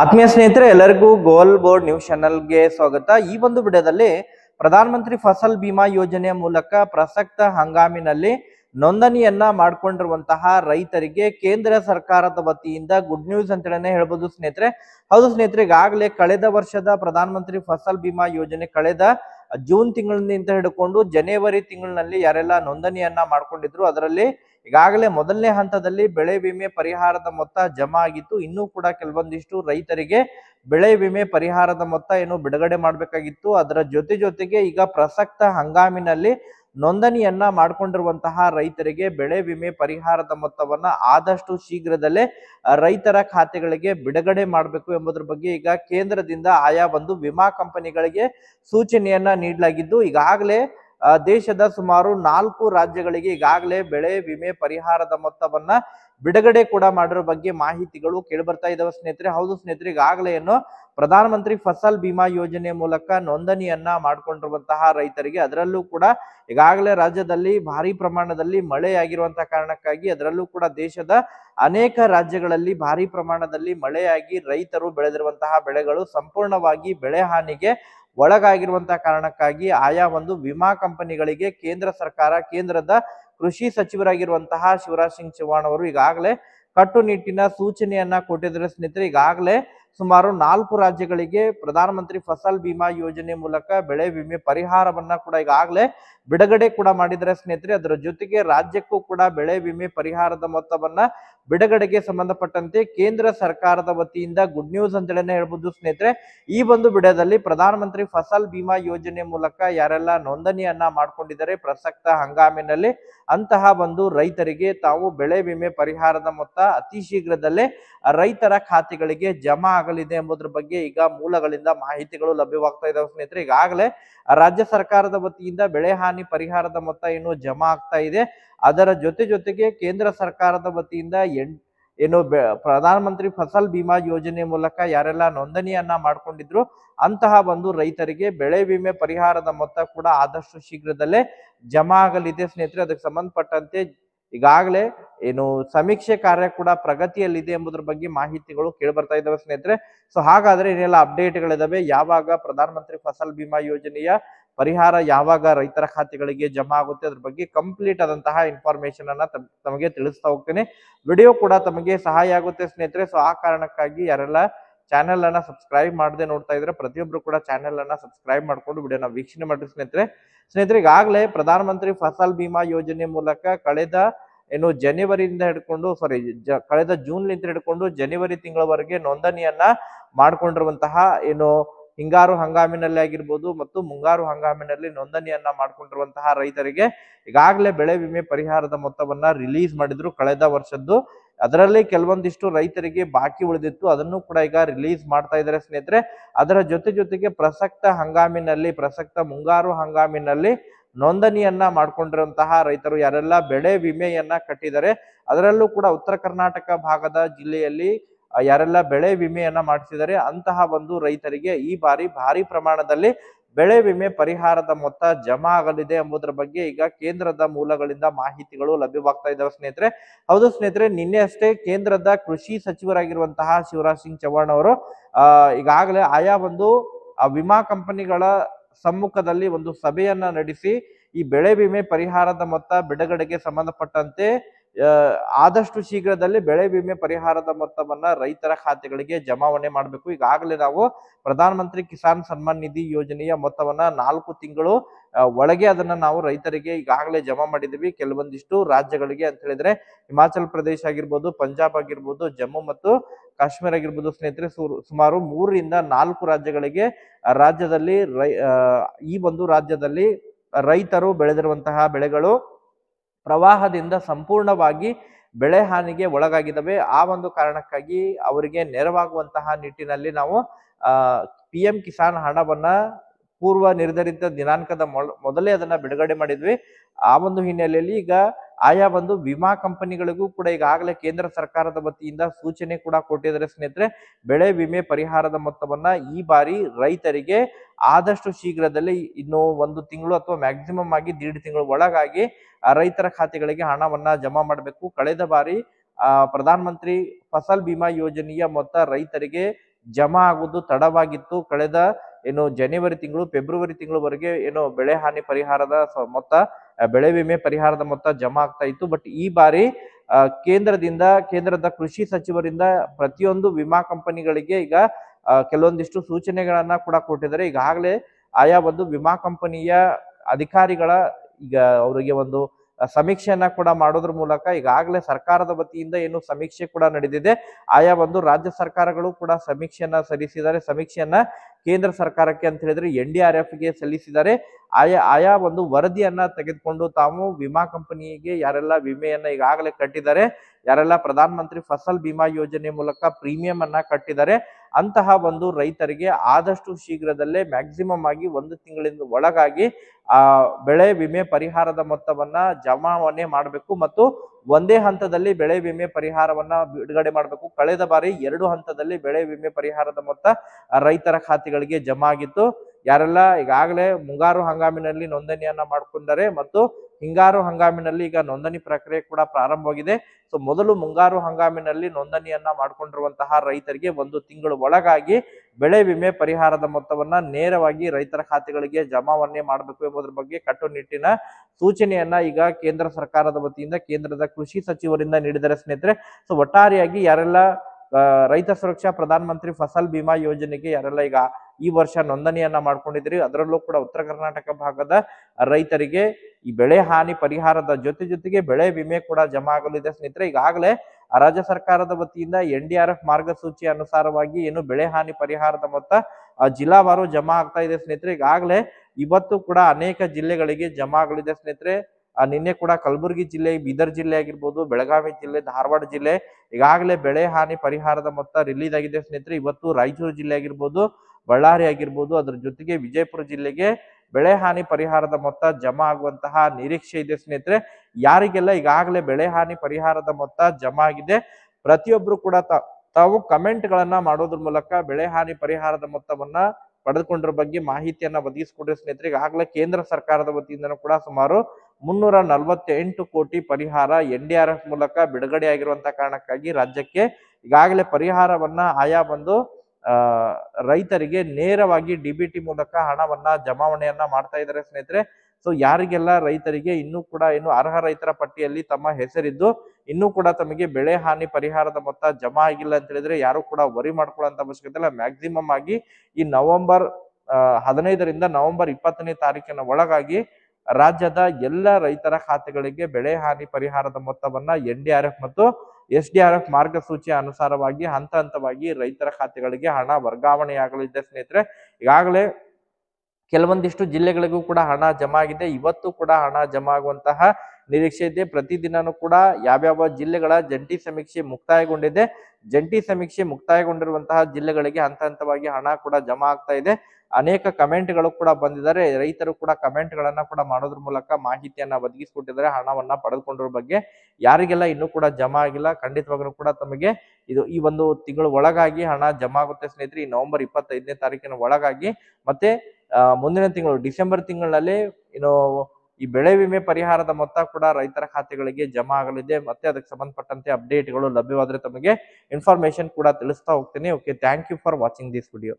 ಆತ್ಮೀಯ ಸ್ನೇಹಿತರೆ, ಎಲ್ಲರಿಗೂ ಗೋಲ್ ಬೋರ್ಡ್ ನ್ಯೂಸ್ ಚಾನಲ್ಗೆ ಸ್ವಾಗತ. ಈ ಒಂದು ವಿಡಿಯೋದಲ್ಲಿ ಪ್ರಧಾನಮಂತ್ರಿ ಫಸಲ್ ಬಿಮಾ ಯೋಜನೆಯ ಮೂಲಕ ಪ್ರಸಕ್ತ ಹಂಗಾಮಿನಲ್ಲಿ ನೋಂದಣಿಯನ್ನ ಮಾಡಿಕೊಂಡಿರುವಂತಹ ರೈತರಿಗೆ ಕೇಂದ್ರ ಸರ್ಕಾರದ ವತಿಯಿಂದ ಗುಡ್ ನ್ಯೂಸ್ ಅಂತೇಳಿ ಹೇಳ್ಬೋದು ಸ್ನೇಹಿತರೆ. ಹೌದು ಸ್ನೇಹಿತರೆ, ಈಗಾಗಲೇ ಕಳೆದ ವರ್ಷದ ಪ್ರಧಾನಮಂತ್ರಿ ಫಸಲ್ ಬಿಮಾ ಯೋಜನೆ ಕಳೆದ ಜೂನ್ ತಿಂಗಳಿನಿಂದ ಹಿಡ್ಕೊಂಡು ಜನವರಿ ತಿಂಗಳಿನಲ್ಲಿ ಯಾರೆಲ್ಲ ನೋಂದಣಿಯನ್ನ ಮಾಡ್ಕೊಂಡಿದ್ರು, ಅದರಲ್ಲಿ ಈಗಾಗಲೇ ಮೊದಲನೇ ಹಂತದಲ್ಲಿ ಬೆಳೆ ವಿಮೆ ಪರಿಹಾರದ ಮೊತ್ತ ಜಮಾ ಆಗಿತ್ತು. ಇನ್ನೂ ಕೂಡ ಕೆಲವೊಂದಿಷ್ಟು ರೈತರಿಗೆ ಬೆಳೆ ವಿಮೆ ಪರಿಹಾರದ ಮೊತ್ತ ಏನು ಬಿಡುಗಡೆ ಮಾಡಬೇಕಾಗಿತ್ತು. ಅದರ ಜೊತೆ ಜೊತೆಗೆ ಈಗ ಪ್ರಸಕ್ತ ಹಂಗಾಮಿನಲ್ಲಿ ನೋಂದಣಿಯನ್ನ ಮಾಡಿಕೊಂಡಿರುವಂತಹ ರೈತರಿಗೆ ಬೆಳೆ ವಿಮೆ ಪರಿಹಾರದ ಮೊತ್ತವನ್ನ ಆದಷ್ಟು ಶೀಘ್ರದಲ್ಲೇ ರೈತರ ಖಾತೆಗಳಿಗೆ ಬಿಡುಗಡೆ ಮಾಡಬೇಕು ಎಂಬುದರ ಬಗ್ಗೆ ಈಗ ಕೇಂದ್ರದಿಂದ ಆಯಾ ಒಂದು ವಿಮಾ ಕಂಪನಿಗಳಿಗೆ ಸೂಚನೆಯನ್ನ ನೀಡಲಾಗಿದ್ದು, ಈಗಾಗಲೇ ದೇಶದ ಸುಮಾರು ನಾಲ್ಕು ರಾಜ್ಯಗಳಿಗೆ ಈಗಾಗಲೇ ಬೆಳೆ ವಿಮೆ ಪರಿಹಾರದ ಮೊತ್ತವನ್ನ ಬಿಡುಗಡೆ ಕೂಡ ಮಾಡಿರೋ ಬಗ್ಗೆ ಮಾಹಿತಿಗಳು ಕೇಳಿಬರ್ತಾ ಇದಾವೆ ಸ್ನೇಹಿತರೆ. ಹೌದು ಸ್ನೇಹಿತರೆ, ಈಗಾಗಲೇ ಏನು ಪ್ರಧಾನಮಂತ್ರಿ ಫಸಲ್ ಬಿಮಾ ಯೋಜನೆ ಮೂಲಕ ನೋಂದಣಿಯನ್ನ ಮಾಡ್ಕೊಂಡಿರುವಂತಹ ರೈತರಿಗೆ ಅದರಲ್ಲೂ ಕೂಡ ಈಗಾಗಲೇ ರಾಜ್ಯದಲ್ಲಿ ಭಾರಿ ಪ್ರಮಾಣದಲ್ಲಿ ಮಳೆಯಾಗಿರುವಂತಹ ಕಾರಣಕ್ಕಾಗಿ ಅದರಲ್ಲೂ ಕೂಡ ದೇಶದ ಅನೇಕ ರಾಜ್ಯಗಳಲ್ಲಿ ಭಾರಿ ಪ್ರಮಾಣದಲ್ಲಿ ಮಳೆಯಾಗಿ ರೈತರು ಬೆಳೆದಿರುವಂತಹ ಬೆಳೆಗಳು ಸಂಪೂರ್ಣವಾಗಿ ಬೆಳೆ ಹಾನಿಗೆ ಒಳಗಾಗಿರುವಂತಹ ಕಾರಣಕ್ಕಾಗಿ ಆಯಾ ಒಂದು ವಿಮಾ ಕಂಪನಿಗಳಿಗೆ ಕೇಂದ್ರ ಸರ್ಕಾರ, ಕೇಂದ್ರದ ಕೃಷಿ ಸಚಿವರಾಗಿರುವಂತಹ ಶಿವರಾಜ್ ಸಿಂಗ್ ಚೌಹಾಣ್ ಅವರು ಈಗಾಗಲೇ ಕಟ್ಟುನಿಟ್ಟಿನ ಸೂಚನೆಯನ್ನ ಕೊಟ್ಟಿದ್ರೆ ಸ್ನೇಹಿತರೆ, ಈಗಾಗಲೇ ಸುಮಾರು ನಾಲ್ಕು ರಾಜ್ಯಗಳಿಗೆ ಪ್ರಧಾನಮಂತ್ರಿ ಫಸಲ್ ಬಿಮಾ ಯೋಜನೆ ಮೂಲಕ ಬೆಳೆ ವಿಮೆ ಪರಿಹಾರವನ್ನ ಕೂಡ ಈಗಾಗಲೇ ಬಿಡುಗಡೆ ಕೂಡ ಮಾಡಿದರೆ ಸ್ನೇಹಿತರೆ, ಅದರ ಜೊತೆಗೆ ರಾಜ್ಯಕ್ಕೂ ಕೂಡ ಬೆಳೆ ವಿಮೆ ಪರಿಹಾರದ ಮೊತ್ತವನ್ನ ಬಿಡುಗಡೆಗೆ ಸಂಬಂಧಪಟ್ಟಂತೆ ಕೇಂದ್ರ ಸರ್ಕಾರದ ವತಿಯಿಂದ ಗುಡ್ ನ್ಯೂಸ್ ಅಂತೇಳಿ ಹೇಳ್ಬೋದು ಸ್ನೇಹಿತರೆ. ಈ ಒಂದು ಬಿಡದಲ್ಲಿ ಪ್ರಧಾನಮಂತ್ರಿ ಫಸಲ್ ಬಿಮಾ ಯೋಜನೆ ಮೂಲಕ ಯಾರೆಲ್ಲ ನೋಂದಣಿಯನ್ನ ಮಾಡ್ಕೊಂಡಿದ್ದಾರೆ, ಪ್ರಸಕ್ತ ಹಂಗಾಮಿನಲ್ಲಿ ಅಂತಹ ಒಂದು ರೈತರಿಗೆ ತಾವು ಬೆಳೆ ವಿಮೆ ಪರಿಹಾರದ ಮೊತ್ತ ಅತಿ ಶೀಘ್ರದಲ್ಲೇ ರೈತರ ಖಾತೆಗಳಿಗೆ ಜಮಾ ಆಗಲಿದೆ ಎಂಬುದರ ಬಗ್ಗೆ ಈಗ ಮೂಲಗಳಿಂದ ಮಾಹಿತಿಗಳು ಲಭ್ಯವಾಗ್ತಾ ಇದಾವೆ ಸ್ನೇಹಿತರೆ. ಈಗಾಗಲೇ ರಾಜ್ಯ ಸರ್ಕಾರದ ವತಿಯಿಂದ ಬೆಳೆ ಹಾನಿ ಪರಿಹಾರದ ಮೊತ್ತ ಏನು ಜಮಾ ಆಗ್ತಾ ಇದೆ. ಅದರ ಜೊತೆ ಜೊತೆಗೆ ಕೇಂದ್ರ ಸರ್ಕಾರದ ವತಿಯಿಂದ ಎಂ ಏನು ಬೆ, ಪ್ರಧಾನಮಂತ್ರಿ ಫಸಲ್ ಬಿಮಾ ಯೋಜನೆ ಮೂಲಕ ಯಾರೆಲ್ಲ ನೋಂದಣಿಯನ್ನ ಮಾಡ್ಕೊಂಡಿದ್ರು, ಅಂತಹ ಒಂದು ರೈತರಿಗೆ ಬೆಳೆ ವಿಮೆ ಪರಿಹಾರದ ಮೊತ್ತ ಕೂಡ ಆದಷ್ಟು ಶೀಘ್ರದಲ್ಲೇ ಜಮಾ ಆಗಲಿದೆ ಸ್ನೇಹಿತರೆ. ಅದಕ್ಕೆ ಸಂಬಂಧಪಟ್ಟಂತೆ ಈಗಾಗಲೇ ಏನು ಸಮೀಕ್ಷೆ ಕಾರ್ಯ ಕೂಡ ಪ್ರಗತಿಯಲ್ಲಿದೆ ಎಂಬುದರ ಬಗ್ಗೆ ಮಾಹಿತಿಗಳು ಕೇಳಿಬರ್ತಾ ಇದ್ದಾವೆ ಸ್ನೇಹಿತರೆ. ಸೊ ಹಾಗಾದ್ರೆ ಏನೆಲ್ಲ ಅಪ್ಡೇಟ್ಗಳಿದಾವೆ. ಯಾವಾಗ ಪ್ರಧಾನಮಂತ್ರಿ ಫಸಲ್ ಬಿಮಾ ಯೋಜನೆಯ ಪರಿಹಾರ ಯಾವಾಗ ರೈತರ ಖಾತೆಗಳಿಗೆ ಜಮಾ ಆಗುತ್ತೆ ಅದ್ರ ಬಗ್ಗೆ ಕಂಪ್ಲೀಟ್ ಆದಂತಹ ಇನ್ಫಾರ್ಮೇಶನ್ ಅನ್ನ ತಮಗೆ ತಿಳಿಸ್ತಾ ಹೋಗ್ತೇನೆ. ವಿಡಿಯೋ ಕೂಡ ತಮಗೆ ಸಹಾಯ ಆಗುತ್ತೆ ಸ್ನೇಹಿತರೆ. ಸೊ ಆ ಕಾರಣಕ್ಕಾಗಿ ಯಾರೆಲ್ಲ ಚಾನೆಲ್ ಅನ್ನ ಸಬ್ಸ್ಕ್ರೈಬ್ ಮಾಡದೆ ನೋಡ್ತಾ ಇದ್ರೆ ಪ್ರತಿಯೊಬ್ರು ಕೂಡ ಚಾನೆಲ್ ಅನ್ನ ಸಬ್ಸ್ಕ್ರೈಬ್ ಮಾಡ್ಕೊಂಡು ವಿಡಿಯೋನ ವೀಕ್ಷಣೆ ಮಾಡಿ ಸ್ನೇಹಿತರೆ. ಸ್ನೇಹಿತರೆ, ಈಗಾಗಲೇ ಪ್ರಧಾನಮಂತ್ರಿ ಫಸಲ್ ಬಿಮಾ ಯೋಜನೆ ಮೂಲಕ ಕಳೆದ ಏನು ಜನವರಿಯಿಂದ ಹಿಡ್ಕೊಂಡು ಸಾರಿ ಕಳೆದ ಜೂನ್ ಲಿಂದ ಹಿಡ್ಕೊಂಡು ಜನವರಿ ತಿಂಗಳವರೆಗೆ ನೋಂದಣಿಯನ್ನ ಮಾಡ್ಕೊಂಡಿರುವಂತಹ ಏನು ಹಿಂಗಾರು ಹಂಗಾಮಿನಲ್ಲಿ ಆಗಿರ್ಬೋದು ಮತ್ತು ಮುಂಗಾರು ಹಂಗಾಮಿನಲ್ಲಿ ನೋಂದಣಿಯನ್ನ ಮಾಡಿಕೊಂಡಿರುವಂತಹ ರೈತರಿಗೆ ಈಗಾಗಲೇ ಬೆಳೆ ವಿಮೆ ಪರಿಹಾರದ ಮೊತ್ತವನ್ನ ರಿಲೀಸ್ ಮಾಡಿದ್ರು ಕಳೆದ ವರ್ಷದ್ದು. ಅದರಲ್ಲಿ ಕೆಲವೊಂದಿಷ್ಟು ರೈತರಿಗೆ ಬಾಕಿ ಉಳಿದಿತ್ತು. ಅದನ್ನು ಕೂಡ ಈಗ ರಿಲೀಸ್ ಮಾಡ್ತಾ ಇದ್ದಾರೆ ಸ್ನೇಹಿತರೆ. ಅದರ ಜೊತೆ ಜೊತೆಗೆ ಪ್ರಸಕ್ತ ಹಂಗಾಮಿನಲ್ಲಿ, ಪ್ರಸಕ್ತ ಮುಂಗಾರು ಹಂಗಾಮಿನಲ್ಲಿ ನೋಂದಣಿಯನ್ನ ಮಾಡ್ಕೊಂಡಿರುವಂತಹ ರೈತರು ಯಾರೆಲ್ಲ ಬೆಳೆ ವಿಮೆಯನ್ನ ಕಟ್ಟಿದ್ದಾರೆ. ಅದರಲ್ಲೂ ಕೂಡ ಉತ್ತರ ಕರ್ನಾಟಕ ಭಾಗದ ಜಿಲ್ಲೆಯಲ್ಲಿ ಯಾರೆಲ್ಲ ಬೆಳೆ ವಿಮೆಯನ್ನ ಮಾಡಿಸಿದರೆ ಅಂತಹ ಒಂದು ರೈತರಿಗೆ ಈ ಬಾರಿ ಭಾರಿ ಪ್ರಮಾಣದಲ್ಲಿ ಬೆಳೆ ವಿಮೆ ಪರಿಹಾರದ ಮೊತ್ತ ಜಮಾ ಆಗಲಿದೆ ಎಂಬುದರ ಬಗ್ಗೆ ಈಗ ಕೇಂದ್ರದ ಮೂಲಗಳಿಂದ ಮಾಹಿತಿಗಳು ಲಭ್ಯವಾಗ್ತಾ ಇದ್ದಾವೆ ಸ್ನೇಹಿತರೆ. ಹೌದು ಸ್ನೇಹಿತರೆ, ನಿನ್ನೆ ಅಷ್ಟೇ ಕೇಂದ್ರದ ಕೃಷಿ ಸಚಿವರಾಗಿರುವಂತಹ ಶಿವರಾಜ್ ಸಿಂಗ್ ಚೌಹಾಣ್ ಅವರು ಈಗಾಗಲೇ ಆಯಾ ಒಂದು ವಿಮಾ ಕಂಪನಿಗಳ ಸಮ್ಮುಖದಲ್ಲಿ ಒಂದು ಸಭೆಯನ್ನ ನಡೆಸಿ ಈ ಬೆಳೆ ವಿಮೆ ಪರಿಹಾರದ ಮೊತ್ತ ಬಿಡುಗಡೆಗೆ ಸಂಬಂಧಪಟ್ಟಂತೆ ಆದಷ್ಟು ಶೀಘ್ರದಲ್ಲಿ ಬೆಳೆ ವಿಮೆ ಪರಿಹಾರದ ಮೊತ್ತವನ್ನ ರೈತರ ಖಾತೆಗಳಿಗೆ ಜಮಾವಣೆ ಮಾಡಬೇಕು. ಈಗಾಗಲೇ ನಾವು ಪ್ರಧಾನಮಂತ್ರಿ ಕಿಸಾನ್ ಸನ್ಮಾನ್ ನಿಧಿ ಯೋಜನೆಯ ಮೊತ್ತವನ್ನ ನಾಲ್ಕು ತಿಂಗಳು ಒಳಗೆ ಅದನ್ನ ನಾವು ರೈತರಿಗೆ ಈಗಾಗಲೇ ಜಮಾ ಮಾಡಿದೀವಿ ಕೆಲವೊಂದಿಷ್ಟು ರಾಜ್ಯಗಳಿಗೆ ಅಂತ ಹೇಳಿದ್ರೆ ಹಿಮಾಚಲ್ ಪ್ರದೇಶ ಆಗಿರ್ಬೋದು, ಪಂಜಾಬ್ ಆಗಿರ್ಬೋದು, ಜಮ್ಮು ಮತ್ತು ಕಾಶ್ಮೀರ ಆಗಿರ್ಬೋದು ಸ್ನೇಹಿತರೆ ಸುಮಾರು ಮೂರರಿಂದ ನಾಲ್ಕು ರಾಜ್ಯಗಳಿಗೆ ರಾಜ್ಯದಲ್ಲಿ ಈ ಒಂದು ರಾಜ್ಯದಲ್ಲಿ ರೈತರು ಬೆಳೆದಿರುವಂತಹ ಬೆಳೆಗಳು ಪ್ರವಾಹದಿಂದ ಸಂಪೂರ್ಣವಾಗಿ ಬೆಳೆ ಹಾನಿಗೆ ಒಳಗಾಗಿದ್ದಾವೆ. ಆ ಒಂದು ಕಾರಣಕ್ಕಾಗಿ ಅವರಿಗೆ ನೆರವಾಗುವಂತಹ ನಿಟ್ಟಿನಲ್ಲಿ ನಾವು ಪಿ ಎಂ ಕಿಸಾನ್ ಹಣವನ್ನ ಪೂರ್ವ ನಿರ್ಧರಿತ ದಿನಾಂಕದ ಮೊದಲೇ ಅದನ್ನ ಬಿಡುಗಡೆ ಮಾಡಿದ್ವಿ. ಆ ಒಂದು ಹಿನ್ನೆಲೆಯಲ್ಲಿ ಈಗ ಆಯಾ ಒಂದು ವಿಮಾ ಕಂಪನಿಗಳಿಗೂ ಕೂಡ ಈಗಾಗಲೇ ಕೇಂದ್ರ ಸರ್ಕಾರದ ವತಿಯಿಂದ ಸೂಚನೆ ಕೂಡ ಕೊಟ್ಟಿದ್ದಾರೆ ಸ್ನೇಹಿತರೆ. ಬೆಳೆ ವಿಮೆ ಪರಿಹಾರದ ಮೊತ್ತವನ್ನ ಈ ಬಾರಿ ರೈತರಿಗೆ ಆದಷ್ಟು ಶೀಘ್ರದಲ್ಲಿ ಇನ್ನು ಒಂದು ತಿಂಗಳು ಅಥವಾ ಮ್ಯಾಕ್ಸಿಮಮ್ ಆಗಿ ದೀಡ್ ತಿಂಗಳು ಒಳಗಾಗಿ ರೈತರ ಖಾತೆಗಳಿಗೆ ಹಣವನ್ನ ಜಮಾ ಮಾಡಬೇಕು. ಕಳೆದ ಬಾರಿ ಪ್ರಧಾನ ಮಂತ್ರಿ ಫಸಲ್ ಬಿಮಾ ಯೋಜನೆಯ ಮೊತ್ತ ರೈತರಿಗೆ ಜಮಾ ಆಗುವುದು ತಡವಾಗಿತ್ತು. ಕಳೆದ, ಏನು, ಜನವರಿ ತಿಂಗಳು, ಫೆಬ್ರವರಿ ತಿಂಗಳವರೆಗೆ, ಏನು, ಬೆಳೆ ಹಾನಿ ಪರಿಹಾರದ ಮೊತ್ತ ಬೆಳೆ ವಿಮೆ ಪರಿಹಾರದ ಮೊತ್ತ ಜಮಾ ಆಗ್ತಾ ಇತ್ತು. ಬಟ್ ಈ ಬಾರಿ ಕೇಂದ್ರದಿಂದ, ಕೇಂದ್ರದ ಕೃಷಿ ಸಚಿವರಿಂದ ಪ್ರತಿಯೊಂದು ವಿಮಾ ಕಂಪನಿಗಳಿಗೆ ಈಗ ಕೆಲವೊಂದಿಷ್ಟು ಸೂಚನೆಗಳನ್ನ ಕೂಡ ಕೊಟ್ಟಿದ್ದಾರೆ. ಈಗಾಗಲೇ ಆಯಾ ಒಂದು ವಿಮಾ ಕಂಪನಿಯ ಅಧಿಕಾರಿಗಳ ಈಗ ಅವರಿಗೆ ಒಂದು ಸಮೀಕ್ಷೆಯನ್ನ ಕೂಡ ಮಾಡೋದ್ರ ಮೂಲಕ ಈಗಾಗಲೇ ಸರ್ಕಾರದ ವತಿಯಿಂದ ಏನು ಸಮೀಕ್ಷೆ ಕೂಡ ನಡೆದಿದೆ. ಆಯಾ ಒಂದು ರಾಜ್ಯ ಸರ್ಕಾರಗಳು ಕೂಡ ಸಮೀಕ್ಷೆಯನ್ನ ಸಲ್ಲಿಸಿದ್ದಾರೆ. ಸಮೀಕ್ಷೆಯನ್ನ ಕೇಂದ್ರ ಸರ್ಕಾರಕ್ಕೆ ಅಂತ ಹೇಳಿದ್ರೆ ಎನ್ ಡಿ ಆರ್ ಎಫ್ಗೆ ಸಲ್ಲಿಸಿದ್ದಾರೆ. ಆಯಾ ಆಯಾ ಒಂದು ವರದಿಯನ್ನ ತೆಗೆದುಕೊಂಡು ತಾವು ವಿಮಾ ಕಂಪನಿಗೆ ಯಾರೆಲ್ಲ ವಿಮೆಯನ್ನ ಈಗಾಗಲೇ ಕಟ್ಟಿದ್ದಾರೆ. ಯಾರೆಲ್ಲ ಪ್ರಧಾನ ಮಂತ್ರಿ ಫಸಲ್ ಬಿಮಾ ಯೋಜನೆ ಮೂಲಕ ಪ್ರೀಮಿಯಂ ಅನ್ನ ಕಟ್ಟಿದ್ದಾರೆ. ಅಂತಹ ಒಂದು ರೈತರಿಗೆ ಆದಷ್ಟು ಶೀಘ್ರದಲ್ಲೇ ಮ್ಯಾಕ್ಸಿಮಮ್ ಆಗಿ ಒಂದು ತಿಂಗಳಿಂದ ಒಳಗಾಗಿ, ಆ, ಬೆಳೆ ವಿಮೆ ಪರಿಹಾರದ ಮೊತ್ತವನ್ನ ಜಮಾವಣೆ ಮಾಡಬೇಕು ಮತ್ತು ಒಂದೇ ಹಂತದಲ್ಲಿ ಬೆಳೆ ವಿಮೆ ಪರಿಹಾರವನ್ನ ಬಿಡುಗಡೆ ಮಾಡಬೇಕು. ಕಳೆದ ಬಾರಿ ಎರಡು ಹಂತದಲ್ಲಿ ಬೆಳೆ ವಿಮೆ ಪರಿಹಾರದ ಮೊತ್ತ ರೈತರ ಖಾತೆಗಳಿಗೆ ಜಮಾ ಆಗಿತ್ತು. ಯಾರೆಲ್ಲ ಈಗಾಗಲೇ ಮುಂಗಾರು ಹಂಗಾಮಿನಲ್ಲಿ ನೋಂದಣಿಯನ್ನ ಮಾಡ್ಕೊಂಡರೆ ಮತ್ತು ಹಿಂಗಾರು ಹಂಗಾಮಿನಲ್ಲಿ ಈಗ ನೋಂದಣಿ ಪ್ರಕ್ರಿಯೆ ಕೂಡ ಪ್ರಾರಂಭವಾಗಿದೆ. ಸೊ, ಮೊದಲು ಮುಂಗಾರು ಹಂಗಾಮಿನಲ್ಲಿ ನೋಂದಣಿಯನ್ನ ಮಾಡ್ಕೊಂಡಿರುವಂತಹ ರೈತರಿಗೆ ಒಂದು ತಿಂಗಳು ಒಳಗಾಗಿ ಬೆಳೆ ವಿಮೆ ಪರಿಹಾರದ ಮೊತ್ತವನ್ನ ನೇರವಾಗಿ ರೈತರ ಖಾತೆಗಳಿಗೆ ಜಮಾವಣೆ ಮಾಡಬೇಕು ಎಂಬುದರ ಬಗ್ಗೆ ಕಟ್ಟುನಿಟ್ಟಿನ ಸೂಚನೆಯನ್ನ ಈಗ ಕೇಂದ್ರ ಸರ್ಕಾರದ ವತಿಯಿಂದ ಕೇಂದ್ರದ ಕೃಷಿ ಸಚಿವರಿಂದ ನೀಡಿದರೆ ಸ್ನೇಹಿತರೆ. ಸೊ, ಒಟ್ಟಾರೆಯಾಗಿ ಯಾರೆಲ್ಲ ರೈತ ಸುರಕ್ಷಾ ಪ್ರಧಾನ ಮಂತ್ರಿ ಫಸಲ್ ಬಿಮಾ ಯೋಜನೆಗೆ ಯಾರೆಲ್ಲ ಈಗ ಈ ವರ್ಷ ನೋಂದಣಿಯನ್ನ ಮಾಡ್ಕೊಂಡಿದ್ರಿ ಅದರಲ್ಲೂ ಕೂಡ ಉತ್ತರ ಕರ್ನಾಟಕ ಭಾಗದ ರೈತರಿಗೆ ಈ ಬೆಳೆ ಹಾನಿ ಪರಿಹಾರದ ಜೊತೆ ಜೊತೆಗೆ ಬೆಳೆ ವಿಮೆ ಕೂಡ ಜಮಾ ಆಗಲಿದೆ ಸ್ನೇಹಿತರೆ. ಈಗಾಗಲೇ ರಾಜ್ಯ ಸರ್ಕಾರದ ವತಿಯಿಂದ ಎನ್ ಡಿ ಆರ್ ಎಫ್ ಮಾರ್ಗಸೂಚಿ ಅನುಸಾರವಾಗಿ ಏನು ಬೆಳೆ ಹಾನಿ ಪರಿಹಾರದ ಮೊತ್ತ ಜಿಲ್ಲಾವಾರು ಜಮಾ ಆಗ್ತಾ ಇದೆ ಸ್ನೇಹಿತರೆ. ಈಗಾಗಲೇ ಇವತ್ತು ಕೂಡ ಅನೇಕ ಜಿಲ್ಲೆಗಳಿಗೆ ಜಮಾ ಆಗಲಿದೆ ಸ್ನೇಹಿತರೆ. ನಿನ್ನೆ ಕೂಡ ಕಲಬುರಗಿ ಜಿಲ್ಲೆ, ಬೀದರ್ ಜಿಲ್ಲೆ ಆಗಿರ್ಬೋದು, ಬೆಳಗಾವಿ ಜಿಲ್ಲೆ, ಧಾರವಾಡ ಜಿಲ್ಲೆ ಈಗಾಗಲೇ ಬೆಳೆ ಹಾನಿ ಪರಿಹಾರದ ಮೊತ್ತ ರಿಲೀಸ್ ಆಗಿದೆ ಸ್ನೇಹಿತರೆ. ಇವತ್ತು ರಾಯಚೂರು ಜಿಲ್ಲೆ ಆಗಿರ್ಬೋದು, ಬಳ್ಳಾರಿ ಆಗಿರ್ಬೋದು, ಅದ್ರ ಜೊತೆಗೆ ವಿಜಯಪುರ ಜಿಲ್ಲೆಗೆ ಬೆಳೆ ಹಾನಿ ಪರಿಹಾರದ ಮೊತ್ತ ಜಮಾ ಆಗುವಂತಹ ನಿರೀಕ್ಷೆ ಇದೆ ಸ್ನೇಹಿತರೆ. ಯಾರಿಗೆಲ್ಲ ಈಗಾಗಲೇ ಬೆಳೆ ಹಾನಿ ಪರಿಹಾರದ ಮೊತ್ತ ಜಮಾ ಆಗಿದೆ, ಪ್ರತಿಯೊಬ್ರು ಕೂಡ ತಾವು ಕಮೆಂಟ್ ಗಳನ್ನ ಮಾಡೋದ್ರ ಮೂಲಕ ಬೆಳೆ ಹಾನಿ ಪರಿಹಾರದ ಮೊತ್ತವನ್ನ ಪಡೆದುಕೊಂಡ್ರ ಬಗ್ಗೆ ಮಾಹಿತಿಯನ್ನ ಒದಗಿಸಿಕೊಡ್ರಿ ಸ್ನೇಹಿತರೆ. ಈಗಾಗಲೇ ಕೇಂದ್ರ ಸರ್ಕಾರದ ವತಿಯಿಂದನೂ ಕೂಡ ಸುಮಾರು ಮುನ್ನೂರ ನಲವತ್ತೆಂಟು ಕೋಟಿ ಪರಿಹಾರ ಎನ್ ಡಿ ಆರ್ ಎಫ್ ಮೂಲಕ ಬಿಡುಗಡೆ ಆಗಿರುವಂತ ಕಾರಣಕ್ಕಾಗಿ ರಾಜ್ಯಕ್ಕೆ ಈಗಾಗಲೇ ಪರಿಹಾರವನ್ನ ಆಯಾ ಬಂದು ರೈತರಿಗೆ ನೇರವಾಗಿ ಡಿ ಬಿ ಟಿ ಮೂಲಕ ಹಣವನ್ನ ಜಮಾವಣೆಯನ್ನ ಮಾಡ್ತಾ ಇದ್ದಾರೆ ಸ್ನೇಹಿತರೆ. ಸೊ ಯಾರಿಗೆಲ್ಲ ರೈತರಿಗೆ ಇನ್ನೂ ಕೂಡ ಏನು ಅರ್ಹ ರೈತರ ಪಟ್ಟಿಯಲ್ಲಿ ತಮ್ಮ ಹೆಸರಿದ್ದು, ಇನ್ನೂ ಕೂಡ ತಮಗೆ ಬೆಳೆ ಹಾನಿ ಪರಿಹಾರದ ಮೊತ್ತ ಜಮಾ ಆಗಿಲ್ಲ ಅಂತ ಹೇಳಿದ್ರೆ ಯಾರು ಕೂಡ ವರಿ ಮಾಡ್ಕೊಳ್ಳೋ ಅವಶ್ಯಕತೆ ಇಲ್ಲ. ಮ್ಯಾಕ್ಸಿಮಮ್ ಆಗಿ ಈ ನವೆಂಬರ್ ಹದಿನೈದರಿಂದ ನವೆಂಬರ್ ಇಪ್ಪತ್ತನೇ ತಾರೀಕಿನ ಒಳಗಾಗಿ ರಾಜ್ಯದ ಎಲ್ಲ ರೈತರ ಖಾತೆಗಳಿಗೆ ಬೆಳೆ ಹಾನಿ ಪರಿಹಾರದ ಮೊತ್ತವನ್ನ ಎನ್ ಡಿ ಆರ್ ಎಫ್ ಮತ್ತು ಎಸ್ ಡಿ ಆರ್ ಎಫ್ ಮಾರ್ಗಸೂಚಿಯ ಅನುಸಾರವಾಗಿ ಹಂತ ಹಂತವಾಗಿ ರೈತರ ಖಾತೆಗಳಿಗೆ ಹಣ ವರ್ಗಾವಣೆಯಾಗಲಿದೆ ಸ್ನೇಹಿತರೆ. ಈಗಾಗಲೇ ಕೆಲವೊಂದಿಷ್ಟು ಜಿಲ್ಲೆಗಳಿಗೂ ಕೂಡ ಹಣ ಜಮಾ ಆಗಿದೆ ಇವತ್ತು ಕೂಡ ಹಣ ಜಮಾ ಆಗುವಂತಹ ನಿರೀಕ್ಷೆ ಇದೆ. ಪ್ರತಿದಿನನೂ ಕೂಡ ಯಾವ್ಯಾವ ಜಿಲ್ಲೆಗಳ ಜಂಟಿ ಸಮೀಕ್ಷೆ ಮುಕ್ತಾಯಗೊಂಡಿದೆ. ಜಂಟಿ ಸಮೀಕ್ಷೆ ಮುಕ್ತಾಯಗೊಂಡಿರುವಂತಹ ಜಿಲ್ಲೆಗಳಿಗೆ ಹಂತ ಹಂತವಾಗಿ ಹಣ ಕೂಡ ಜಮಾ ಆಗ್ತಾ ಇದೆ. ಅನೇಕ ಕಮೆಂಟ್ಗಳು ಕೂಡ ಬಂದಿದ್ದಾರೆ. ರೈತರು ಕೂಡ ಕಮೆಂಟ್ ಗಳನ್ನ ಕೂಡ ಮಾಡೋದ್ರ ಮೂಲಕ ಮಾಹಿತಿಯನ್ನ ಒದಗಿಸ್ಕೊಟ್ಟಿದ್ದಾರೆ, ಹಣವನ್ನ ಪಡೆದುಕೊಂಡಿರೋ ಬಗ್ಗೆ. ಯಾರಿಗೆಲ್ಲ ಇನ್ನೂ ಕೂಡ ಜಮಾ ಆಗಿಲ್ಲ, ಖಂಡಿತವಾಗ್ಲೂ ಕೂಡ ತಮಗೆ ಇದು ಈ ಒಂದು ತಿಂಗಳ ಒಳಗಾಗಿ ಹಣ ಜಮಾ ಆಗುತ್ತೆ ಸ್ನೇಹಿತರೆ. ಈ ನವೆಂಬರ್ ಇಪ್ಪತ್ತೈದನೇ ತಾರೀಕಿನ ಒಳಗಾಗಿ ಮತ್ತೆ ಮುಂದಿನ ತಿಂಗಳು, ಡಿಸೆಂಬರ್ ತಿಂಗಳಲ್ಲಿ, ಏನು, ಈ ಬೆಳೆ ವಿಮೆ ಪರಿಹಾರದ ಮೊತ್ತ ಕೂಡ ರೈತರ ಖಾತೆಗಳಿಗೆ ಜಮಾ ಆಗಲಿದೆ. ಮತ್ತೆ ಅದಕ್ಕೆ ಸಂಬಂಧಪಟ್ಟಂತೆ ಅಪ್ಡೇಟ್ಗಳು ಲಭ್ಯವಾದರೆ ತಮಗೆ ಇನ್ಫಾರ್ಮೇಶನ್ ಕೂಡ ತಿಳಿಸ್ತಾ ಹೋಗ್ತೀನಿ. Okay thank you for watching this video